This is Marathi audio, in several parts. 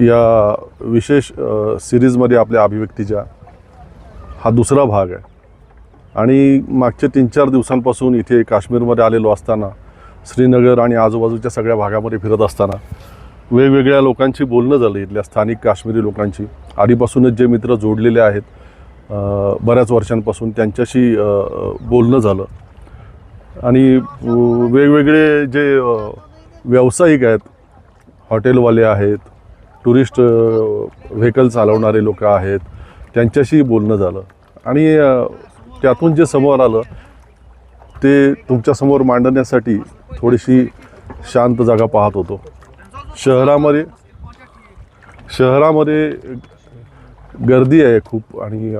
या विशेष सिरीजमध्ये आपल्या अभिव्यक्तीच्या हा दुसरा भाग आहे. आणि मागच्या तीन चार दिवसांपासून इथे काश्मीरमध्ये आलेलो असताना श्रीनगर आणि आजूबाजूच्या सगळ्या भागामध्ये फिरत असताना वेगवेगळ्या लोकांची बोलणं झालं इथल्या स्थानिक काश्मीरी लोकांची. आधीपासूनच जे मित्र जोडलेले आहेत बऱ्याच वर्षांपासून त्यांच्याशी बोलणं झालं. आणि वेगवेगळे जे व्यावसायिक आहेत हॉटेलवाले आहेत टुरिस्ट व्हेकल चालवणारे लोक आहेत त्यांच्याशी बोलणं झालं. आणि त्यातून जे समोर आलं ते तुमच्यासमोर मांडण्यासाठी थोडीशी शांत जागा पाहत होतो. शहरामध्ये शहरामध्ये गर्दी आहे खूप आणि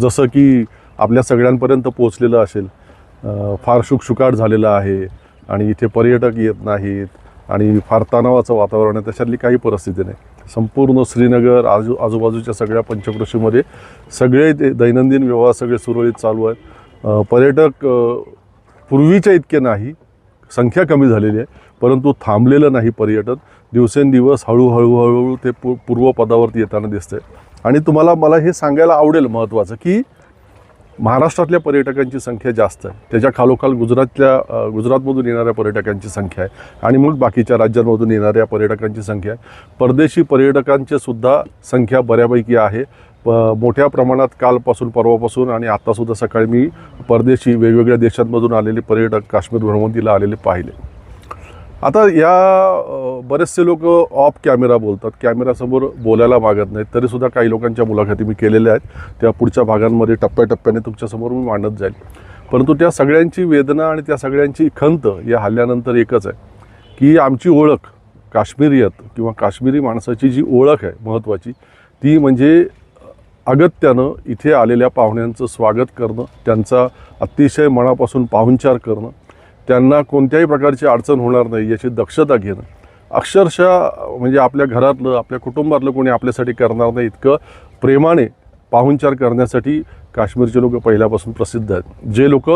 जसं की आपल्या सगळ्यांपर्यंत पोचलेलं असेल फार शुकशुकाट झालेलं आहे आणि इथे पर्यटक येत नाहीत. आणि फार तणावाचं वातावरण आहे त्याच्यातली काही परिस्थिती नाही. संपूर्ण श्रीनगर आजू आजूबाजूच्या सगळ्या पंचक्रोशीमध्ये सगळे ते दैनंदिन व्यवहार सगळे सुरळीत चालू आहेत. पर्यटक पूर्वीच्या इतके नाही संख्या कमी झालेली आहे परंतु थांबलेलं नाही पर्यटन. दिवसेंदिवस हळूहळू हळूहळू ते पू पूर्वपदावरती येताना दिसतंय. आणि तुम्हाला मला हे सांगायला आवडेल महत्त्वाचं की महाराष्ट्रातल्या पर्यटकांची संख्या जास्त आहे. त्याच्या खालोखाल गुजरातल्या गुजरातमधून येणाऱ्या पर्यटकांची संख्या आहे. आणि मग बाकीच्या राज्यांमधून येणाऱ्या पर्यटकांची संख्या आहे. परदेशी पर्यटकांची सुद्धा संख्या बऱ्यापैकी आहे. प मोठ्या प्रमाणात कालपासून परवापासून आणि आत्तासुद्धा सकाळी मी परदेशी वेगवेगळ्या देशांमधून आलेले पर्यटक काश्मीर भ्रमंतीला आलेले पाहिले. आता या बरेचसे लोक ऑफ कॅमेरा बोलतात. कॅमेरासमोर बोलायला मागत नाहीत. तरीसुद्धा काही लोकांच्या मुलाखती मी केलेल्या आहेत. त्या पुढच्या भागांमध्ये टप्प्याटप्प्याने तुमच्यासमोर मी मांडत जाईल. परंतु त्या सगळ्यांची वेदना आणि त्या सगळ्यांची खंत या हल्ल्यानंतर एकच आहे की आमची ओळख काश्मीरियत किंवा काश्मीरी माणसाची जी ओळख आहे महत्त्वाची ती म्हणजे अगत्यानं इथे आलेल्या पाहुण्यांचं स्वागत करणं त्यांचा अतिशय मनापासून पाहुणचार करणं त्यांना कोणत्याही प्रकारची अडचण होणार नाही याची दक्षता घेणं. अक्षरशः म्हणजे आपल्या घरातलं आपल्या कुटुंबातलं कोणी आपल्यासाठी करणार नाही इतकं प्रेमाने पाहुणचार करण्यासाठी काश्मीरचे लोक पहिल्यापासून प्रसिद्ध आहेत. जे लोक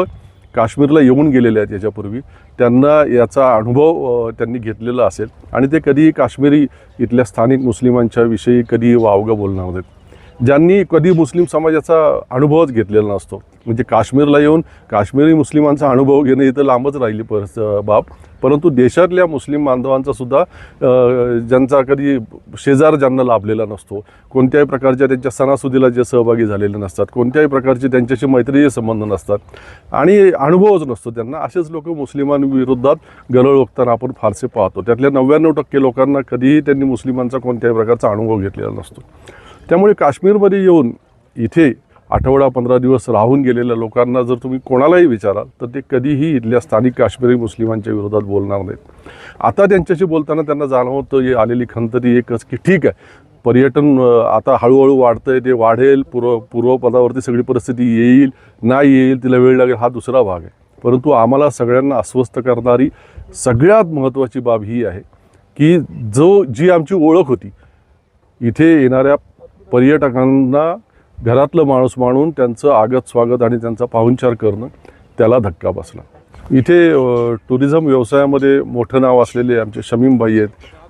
काश्मीरला येऊन गेलेले आहेत याच्यापूर्वी त्यांना याचा अनुभव त्यांनी घेतलेला असेल. आणि ते कधीही काश्मीरी इथल्या स्थानिक मुस्लिमांच्या विषयी कधी वावगं बोलणार नाहीत. ज्यांनी कधी मुस्लिम समाजाचा अनुभवच घेतलेला नसतो. म्हणजे काश्मीरला येऊन काश्मीरी मुस्लिमांचा अनुभव घेणं इथं लांबच राहिली परस बाब. परंतु देशातल्या मुस्लिम बांधवांचा सुद्धा ज्यांचा कधी शेजार ज्यांना लाभलेला नसतो कोणत्याही प्रकारच्या त्यांच्या सणासुदीला जे सहभागी झालेले नसतात कोणत्याही प्रकारचे त्यांच्याशी मैत्रीचे संबंध नसतात आणि अनुभवच नसतो त्यांना. असेच लोक मुस्लिमांविरोधात गरळ ओकताना आपण फारसे पाहतो. त्यातल्या नव्याण्णव टक्के लोकांना कधीही त्यांनी मुस्लिमांचा कोणत्याही प्रकारचा अनुभव घेतलेला नसतो. त्यामुळे काश्मीरमध्ये येऊन इथे आठवडा पंधरा दिवस राहून गेलेल्या लोकांना जर तुम्ही कोणालाही विचाराल तर ते कधीही इथल्या स्थानिक काश्मीरी मुस्लिमांच्या विरोधात बोलणार नाहीत. आता त्यांच्याशी बोलताना त्यांना जाणवतं ये आलेली खंत ती एकच की ठीक आहे पर्यटन आता हळूहळू वाढतं आहे ते वाढेल पूर्व पूर्वपदावरती सगळी परिस्थिती येईल नाही येईल तिला वेळ लागेल हा दुसरा भाग आहे. परंतु आम्हाला सगळ्यांना अस्वस्थ करणारी सगळ्यात महत्त्वाची बाब ही आहे की जो जी आमची ओळख होती इथे येणाऱ्या पर्यटकांना घरातलं माणूस मानून त्यांचं आगत स्वागत आणि त्यांचा पाहुणचार करणं त्याला धक्का बसला. इथे टुरिझम व्यवसायामध्ये मोठं नाव असलेले आमचे शमीमबाई आहेत.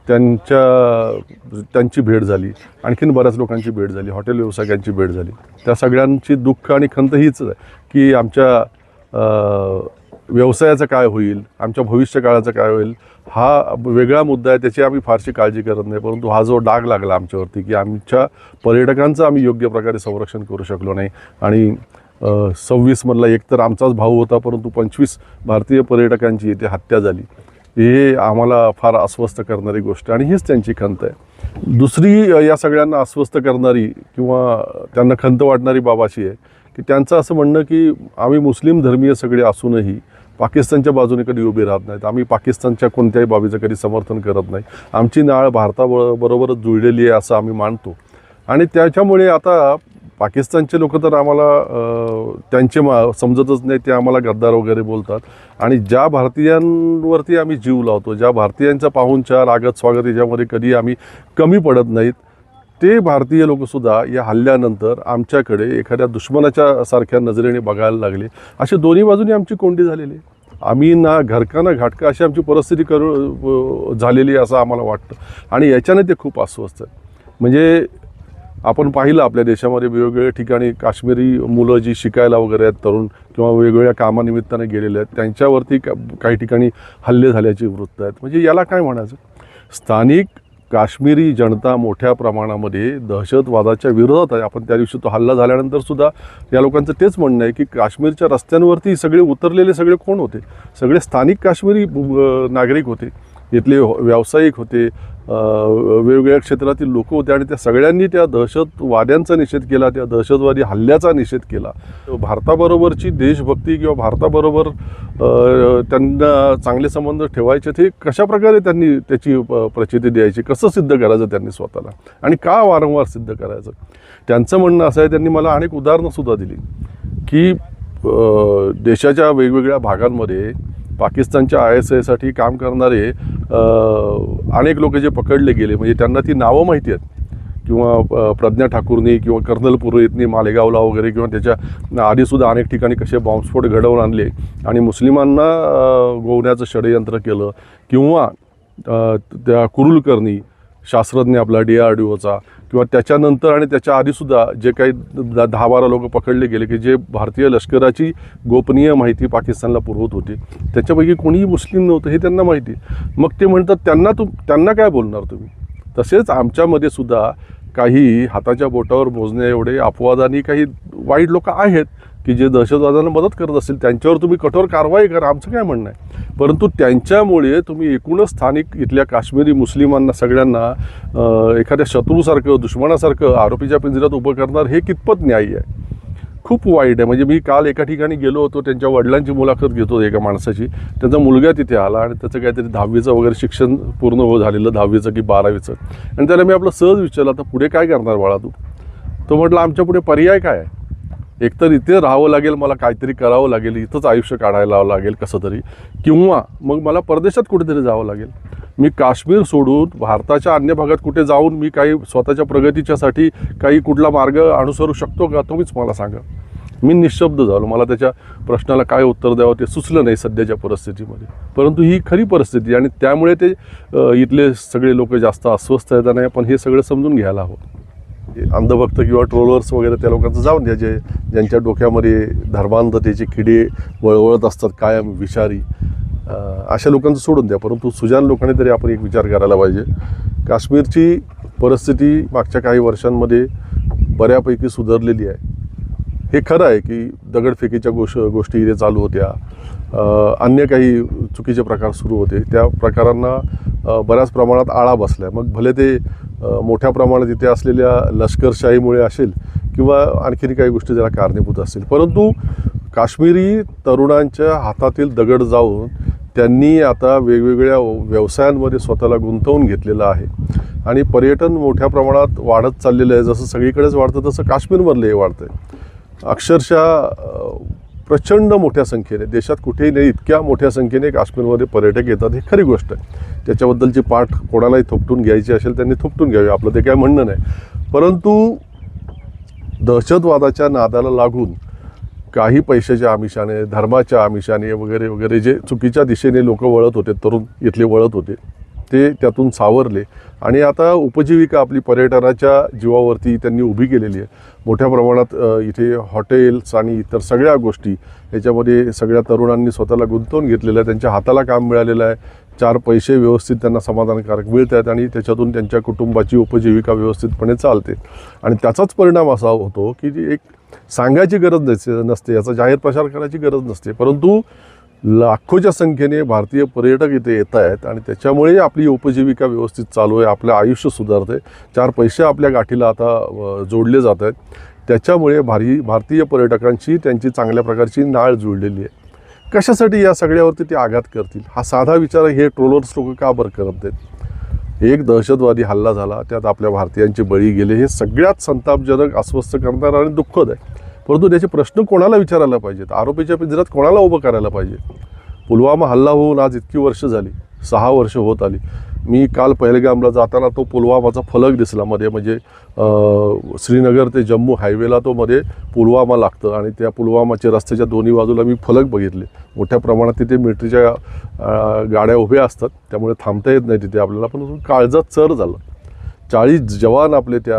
त्यांच्या त्यांची भेट झाली. आणखीन बऱ्याच लोकांची भेट झाली. हॉटेल व्यावसायिकांची भेट झाली. त्या सगळ्यांची दुःख आणि खंत हीच आहे की आमच्या व्यवसायाचं काय होईल आमच्या भविष्य काळाचं काय होईल हा वेगळा मुद्दा आहे त्याची आम्ही फारशी काळजी करत नाही परंतु हा जो डाग लागला आमच्यावरती की आमच्या पर्यटकांचं आम्ही योग्य प्रकारे संरक्षण करू शकलो नाही. आणि सव्वीसमधला एक तर आमचाच भाऊ होता परंतु पंचवीस भारतीय पर्यटकांची येथे हत्या झाली. हे आम्हाला फार अस्वस्थ करणारी गोष्ट आणि हीच त्यांची खंत आहे. दुसरी या सगळ्यांना अस्वस्थ करणारी किंवा त्यांना खंत वाटणारी बाब अशी आहे की त्यांचं असं म्हणणं की आम्ही मुस्लिम धर्मीय सगळे असूनही पाकिस्तानच्या बाजूने कधी उभे राहत नाहीत. आम्ही पाकिस्तानच्या कोणत्याही बाबीचं कधी समर्थन करत नाही. आमची नाळ भारताबरोबरच जुळलेली आहे असं आम्ही मानतो. आणि त्याच्यामुळे आता पाकिस्तानचे लोक तर आम्हाला त्यांचे मा समजतच नाही ते आम्हाला गद्दार वगैरे बोलतात. आणि ज्या भारतीयांवरती आम्ही जीव लावतो ज्या भारतीयांचा पाहुणचार आगत स्वागत याच्यामध्ये कधी आम्ही कमी पडत नाहीत. ते भारतीय लोकसुद्धा या हल्ल्यानंतर आमच्याकडे एखाद्या दुश्मनाच्या सारख्या नजरेने बघायला लागले. असे दोन्ही बाजूनी आमची कोंडी झालेली. आहे. आम्ही ना घरका ना घाटका अशी आमची परिस्थिती करू झालेली असं आम्हाला वाटतं. आणि याच्याने ते खूप अस्वस्थ आहे म्हणजे आपण पाहिलं आपल्या देशामध्ये वेगवेगळ्या ठिकाणी काश्मीरी मुलं जी शिकायला वगैरे आहेत तरुण किंवा वेगवेगळ्या कामानिमित्ताने गेलेले आहेत त्यांच्यावरती का काही ठिकाणी हल्ले झाल्याची वृत्त आहेत. म्हणजे याला काय म्हणायचं? स्थानिक काश्मीरी जनता मोठ्या प्रमाणामध्ये दहशतवादाच्या विरोधात आहे. आपण त्या दिवशी तो हल्ला झाल्यानंतर सुद्धा या लोकांचं तेच म्हणणं आहे की काश्मीरच्या रस्त्यांवरती सगळे उतरलेले सगळे कोण होते? सगळे स्थानिक काश्मीरी नागरिक होते. इथले हो- व्यावसायिक होते वेगवेगळ्या क्षेत्रातील लोक होते आणि त्या सगळ्यांनी त्या दहशतवाद्यांचा निषेध केला त्या दहशतवादी हल्ल्याचा निषेध केला. भारताबरोबरची देशभक्ती किंवा भारताबरोबर त्यांना चांगले संबंध ठेवायचे ते कशा प्रकारे त्यांनी त्याची प्रचिती द्यायची? कसं सिद्ध करायचं त्यांनी स्वतःला? आणि का वारंवार सिद्ध करायचं? त्यांचं म्हणणं असं आहे त्यांनी मला अनेक उदाहरणंसुद्धा दिली की देशाच्या वेगवेगळ्या भागांमध्ये पाकिस्तानच्या आय एस आयसाठी काम करणारे अनेक लोक जे पकडले गेले म्हणजे त्यांना ती नावं माहिती आहेत. किंवा प्रज्ञा ठाकूरनी किंवा कर्नल पुरोहितनी मालेगावला वगैरे किंवा त्याच्या आधीसुद्धा अनेक ठिकाणी कसे बॉम्बस्फोट घडवून आणले आणि मुस्लिमांना गोवण्याचं षडयंत्र केलं. किंवा त्या कुरुलकर्णी शास्त्रज्ञ आपला डी आर डी ओचा किंवा त्याच्यानंतर आणि त्याच्या आधीसुद्धा जे काही द दहा बारा लोक पकडले गेले की जे भारतीय लष्कराची गोपनीय माहिती पाकिस्तानला पुरवत होती. त्याच्यापैकी कोणीही मुस्लिम नव्हतं हे त्यांना माहिती. मग ते म्हणतात त्यांना तुम त्यांना काय बोलणार तुम्ही? तसेच आमच्यामध्ये सुद्धा काही हाताच्या बोटावर मोजण्या एवढे अपवादानी काही वाईट लोक आहेत की जे दहशतवादाला मदत करत असतील त्यांच्यावर तुम्ही कठोर कारवाई करा आमचं काय म्हणणं आहे? परंतु त्यांच्यामुळे तुम्ही एकूणच स्थानिक इथल्या काश्मीरी मुस्लिमांना सगळ्यांना एखाद्या शत्रूसारखं दुश्मनासारखं आरोपीच्या पिंजऱ्यात उभं करणार हे कितपत न्याय्य आहे? खूप वाईट आहे. म्हणजे मी काल एका ठिकाणी गेलो होतो त्यांच्या वडिलांची मुलाखत घेतो एका माणसाची. त्यांचा मुलगा तिथे आला आणि त्याचं काहीतरी दहावीचं वगैरे शिक्षण पूर्ण हो झालेलं दहावीचं की बारावीचं. आणि त्याला मी आपलं सहज विचारलं आता पुढे काय करणार बाळा तू? तो म्हटलं आमच्या पुढे पर्याय काय आहे? एकतर इथे राहावं लागेल मला काहीतरी करावं लागेल इथंच आयुष्य काढायला लागेल कसं तरी. किंवा मग मला परदेशात कुठेतरी जावं लागेल. मी काश्मीर सोडून भारताच्या अन्य भागात कुठे जाऊन मी काही स्वतःच्या प्रगतीच्यासाठी काही कुठला मार्ग अनुसरू शकतो का तुम्हीच मला सांगा. मी निशब्द झालो. मला त्याच्या प्रश्नाला काय उत्तर द्यावं ते सुचलं नाही सध्याच्या परिस्थितीमध्ये. परंतु ही खरी परिस्थिती आहे आणि त्यामुळे ते इथले सगळे लोक जास्त अस्वस्थ आहेत आणि आपण हे सगळं समजून घ्यायला हवं. अंधभक्त किंवा ट्रोलर्स वगैरे त्या लोकांचं जाऊन द्या जे ज्यांच्या डोक्यामध्ये धर्मांधतेचे किडे वळवळत असतात कायम विषारी. अशा लोकांचं सोडून द्या परंतु सुजान लोकांनी तरी आपण एक विचार करायला पाहिजे. काश्मीरची परिस्थिती मागच्या काही वर्षांमध्ये बऱ्यापैकी सुधारलेली आहे. हे खरं आहे की दगडफेकीच्या गोष गोष्टी इथे चालू होत्या. अन्य काही चुकीचे प्रकार सुरू होते. त्या प्रकारांना बऱ्याच प्रमाणात आळा बसला मग भले ते मोठ्या प्रमाणात इथे असलेल्या लष्करशाहीमुळे असेल किंवा आणखीन काही गोष्टी ज्याला कारणीभूत असतील. परंतु काश्मीरी तरुणांच्या हातातील दगड जाऊन त्यांनी आता वेगवेगळ्या व्यवसायांमध्ये स्वतःला गुंतवून घेतलेलं आहे. आणि पर्यटन मोठ्या प्रमाणात वाढत चाललेलं आहे. जसं सगळीकडेच वाढतं तसं काश्मीरमधलंही वाढतं आहे अक्षरशः प्रचंड मोठ्या संख्येने देशात कुठेही नाही इतक्या मोठ्या संख्येने काश्मीरमध्ये पर्यटक येतात. हे खरी गोष्ट आहे. त्याच्याबद्दलची पाठ कोणालाही थोपटून घ्यायची असेल त्यांनी थोपटून घ्यावी. आपलं ते काय म्हणणं नाही. परंतु दहशतवादाच्या नादाला लागून काही पैशाच्या आमिषाने धर्माच्या आमिषाने वगैरे वगैरे जे चुकीच्या दिशेने लोक वळत होते तरुण इथले वळत होते ते त्यातून सावरले. आणि आता उपजीविका आपली पर्यटनाच्या जीवावरती त्यांनी उभी केलेली आहे. मोठ्या प्रमाणात इथे हॉटेल्स आणि इतर सगळ्या गोष्टी याच्यामध्ये सगळ्या तरुणांनी स्वतःला गुंतवून घेतलेलं आहे त्यांच्या हाताला काम मिळालेलं आहे. चार पैसे व्यवस्थित त्यांना समाधानकारक मिळत आहेत आणि त्याच्यातून त्यांच्या कुटुंबाची उपजीविका व्यवस्थितपणे चालते. आणि त्याचाच परिणाम असा होतो की एक सांगायची गरज नसते नसते याचा जाहीर प्रचार करायची गरज नसते. परंतु लाखोच्या संख्येने भारतीय पर्यटक इथे येत आहेत आणि त्याच्यामुळे आपली उपजीविका व्यवस्थित चालू आहे आपलं आयुष्य सुधारते चार पैसे आपल्या गाठीला आता जोडले जात आहेत. त्याच्यामुळे भारी भारतीय पर्यटकांची त्यांची चांगल्या प्रकारची नाळ जुळलेली आहे. कशासाठी या सगळ्यावरती ते आघात करतील? हा साधा विचार हे ट्रोलर्स लोक का बरं करत आहेत एक दहशतवादी हल्ला झाला त्यात आपल्या भारतीयांचे बळी गेले हे सगळ्यात संतापजनक अस्वस्थ करणारं आणि दुःखद आहे. परंतु त्याचे प्रश्न कोणाला विचारायला पाहिजेत? आरोपीच्या पिंजऱ्यात कोणाला उभं करायला पाहिजे? पुलवामा हल्ला होऊन आज इतकी वर्ष झाली सहा वर्ष होत आली. मी काल पहिलगामला जाताना तो पुलवामाचा फलक दिसला. मध्ये म्हणजे श्रीनगर ते जम्मू हायवेला तो मध्ये पुलवामा लागतं आणि त्या पुलवामाच्या रस्त्याच्या दोन्ही बाजूला मी फलक बघितले. मोठ्या प्रमाणात तिथे मिलिटरीच्या गाड्या उभ्या असतात. त्यामुळे थांबता येत नाही तिथे. आपल्याला पण काळजात चर झालं. चाळीस जवान आपले त्या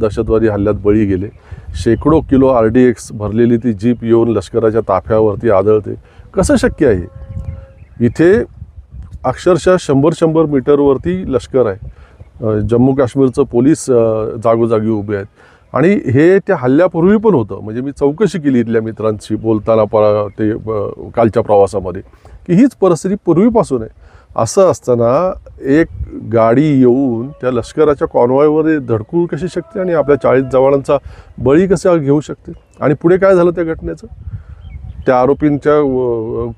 दहशतवादी हल्ल्यात बळी गेले. शेकडो किलो आर डी एक्स भरलेली ती जीप येऊन लष्कराच्या ताफ्यावरती आदळते. कसं शक्य आहे? इथे अक्षरशः शंभर शंभर मीटरवरती लष्कर आहे. जम्मू काश्मीरचं पोलीस जागोजागी उभे आहेत. आणि हे त्या हल्ल्यापूर्वी पण होतं. म्हणजे मी चौकशी केली इथल्या मित्रांशी बोलताना प ते कालच्या प्रवासामध्ये की हीच परिस्थिती पूर्वीपासून आहे. असं असताना एक गाडी येऊन त्या लष्कराच्या कॉन्वॉयवर धडकू कशी शकते आणि आपल्या चाळीस जवानांचा बळी कसा घेऊ शकते? आणि पुढे काय झालं त्या घटनेचं? त्या आरोपींच्या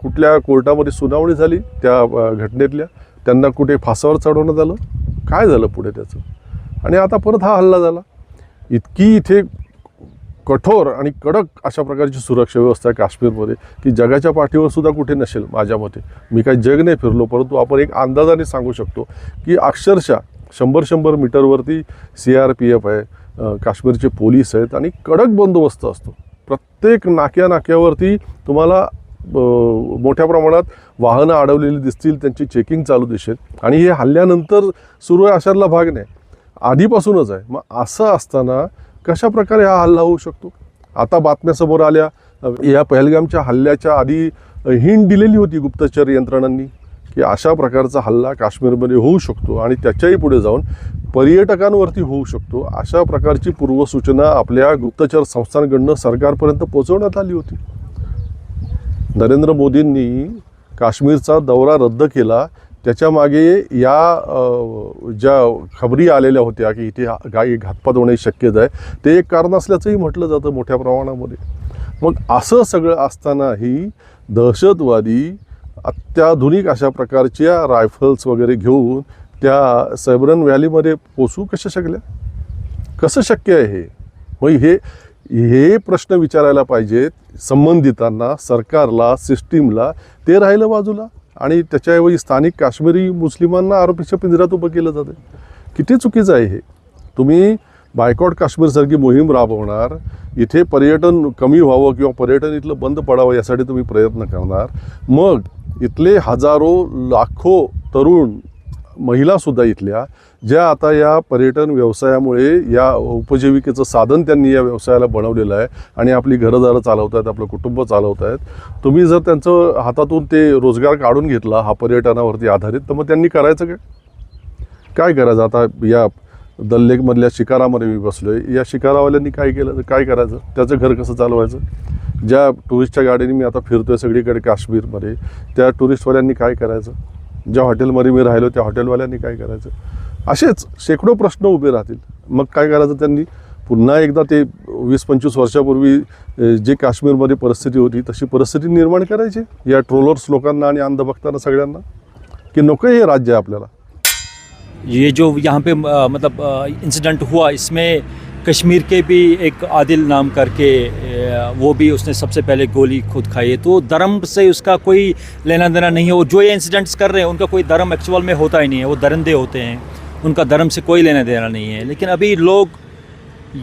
कुठल्या कोर्टामध्ये सुनावणी झाली त्या घटनेतल्या? त्यांना कुठे फासावर चढवण्यात आलं? काय झालं पुढे त्याचं? आणि आता परत हा हल्ला झाला. इतकी इथे कठोर आणि कडक अशा प्रकारची सुरक्षा व्यवस्था आहे काश्मीरमध्ये की जगाच्या पाठीवर सुद्धा कुठे नसेल माझ्या मते. मी काही जग नाही फिरलो परंतु आपण एक अंदाजाने सांगू शकतो की अक्षरशः शंभर शंभर मीटरवरती सी आर पी एफ आहे काश्मीरचे पोलीस आहेत आणि कडक बंदोबस्त असतो. प्रत्येक नाक्या नाक्यावरती तुम्हाला मोठ्या प्रमाणात वाहनं अडवलेली दिसतील त्यांची चेकिंग चालू दिसेल आणि हे हल्ल्यानंतर सुरू आहे अशातला भाग नाही. आधीपासूनच आहे. मग असं असताना कशा प्रकारे हा हल्ला होऊ शकतो? आता बातम्या समोर आल्या. या पहलगामच्या हल्ल्याच्या आधी हिंट दिलेली होती गुप्तचर यंत्रणांनी की अशा प्रकारचा हल्ला काश्मीरमध्ये होऊ शकतो आणि त्याच्याही पुढे जाऊन पर्यटकांवरती होऊ शकतो. अशा प्रकारची पूर्वसूचना आपल्या गुप्तचर संस्थांकडनं सरकारपर्यंत पोहोचवण्यात आली होती. नरेंद्र मोदींनी काश्मीरचा दौरा रद्द केला. त्याच्यामागे या ज्या खबरी आलेल्या होत्या की इथे गायी घातपात होण्याची शक्यता आहे ते एक कारण असल्याचंही म्हटलं जातं मोठ्या प्रमाणामध्ये. मग असं सगळं असतानाही दहशतवादी अत्याधुनिक अशा प्रकारच्या रायफल्स वगैरे घेऊन त्या सैबरन व्हॅलीमध्ये पोचू कशा शकल्या? कसं शक्य आहे हे? मग हे हे प्रश्न विचारायला पाहिजेत संबंधितांना सरकारला सिस्टीमला. ते राहिलं बाजूला? आणि त्याच्याऐवजी स्थानिक काश्मीरी मुस्लिमांना आरोपीच्या पिंजऱ्यात उभं केलं जातं किती चुकीचं आहे हे? तुम्ही बायकॉट काश्मीरसारखी मोहीम राबवणार इथे पर्यटन कमी व्हावं किंवा पर्यटन इथलं बंद पडावं यासाठी तुम्ही प्रयत्न करणार. मग इथले हजारो लाखो तरुण महिलासुद्धा इथल्या ज्या आता या पर्यटन व्यवसायामुळे या उपजीविकेचं साधन त्यांनी या व्यवसायाला बनवलेलं आहे आणि आपली घरंदारं चालवत आहेत आपलं कुटुंब चालवत आहेत तुम्ही जर त्यांचं हातातून ते रोजगार काढून घेतला हा पर्यटनावरती आधारित तर मग त्यांनी करायचं काय? काय करायचं? आता या दल लेकमधल्या शिकारामध्ये मी बसलो आहे या शिकारावाल्यांनी काय केलं? तर काय करायचं? त्याचं घर कसं चालवायचं? ज्या टुरिस्टच्या गाडीने मी आता फिरतो आहे सगळीकडे काश्मीरमध्ये त्या टुरिस्टवाल्यांनी काय करायचं? ज्या हॉटेलमध्ये मी राहिलो त्या हॉटेलवाल्यांनी काय करायचं? असेच शेकडो प्रश्न उभे राहतील. मग काय करायचं त्यांनी? पुन्हा एकदा ते वीस पंचवीस वर्षापूर्वी जे काश्मीरमध्ये परिस्थिती होती तशी परिस्थिती निर्माण करायची. या ट्रोलर्स लोकांना आणि अंधभक्तांना सगळ्यांना. की नको हे राज्य आहे आपल्याला. ये जो यहाँ पे मतलब इंसिडेंट हुआ इसमें कश्मीर के भी एक आदिल नाम करके वो भी उसने सबसे पहले गोली खुद खाई है। तो धर्म से उसका कोई लेना देना नहीं है। और जो ये इंसिडेंट्स कर रहे हैं उनका कोई धर्म एक्चुअल में होता ही नहीं है। वो दरिंदे होते हैं। उनका धर्म से कोई लेना देना नहीं है लेकिन अभी लोग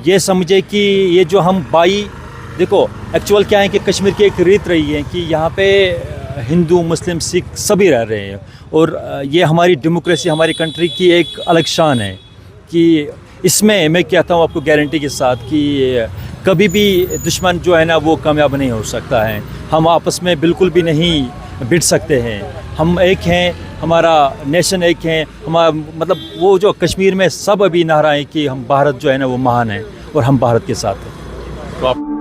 ये समझे कि ये जो हम बाई देखो एक्चुअल क्या है कि कश्मीर की एक रीत रही है कि यहाँ पे अ, हिंदू मुस्लिम सिख सभी रह रहे हैं और अ, ये हमारी डेमोक्रेसी हमारी कंट्री की एक अलग शान है कि इसमें मैं कहता हूँ आपको गारंटी के साथ कि अ, कभी भी दुश्मन जो है ना वो कामयाब नहीं हो सकता है हम आपस में बिल्कुल भी नहीं बिट सकते हैं हम एक हैं हमारा नेशन एक है हमारा मतलब वो जो कश्मीर में सब अभी नारा है कि हम भारत जो है ना वो महान है और हम भारत के साथ हैं। तो आप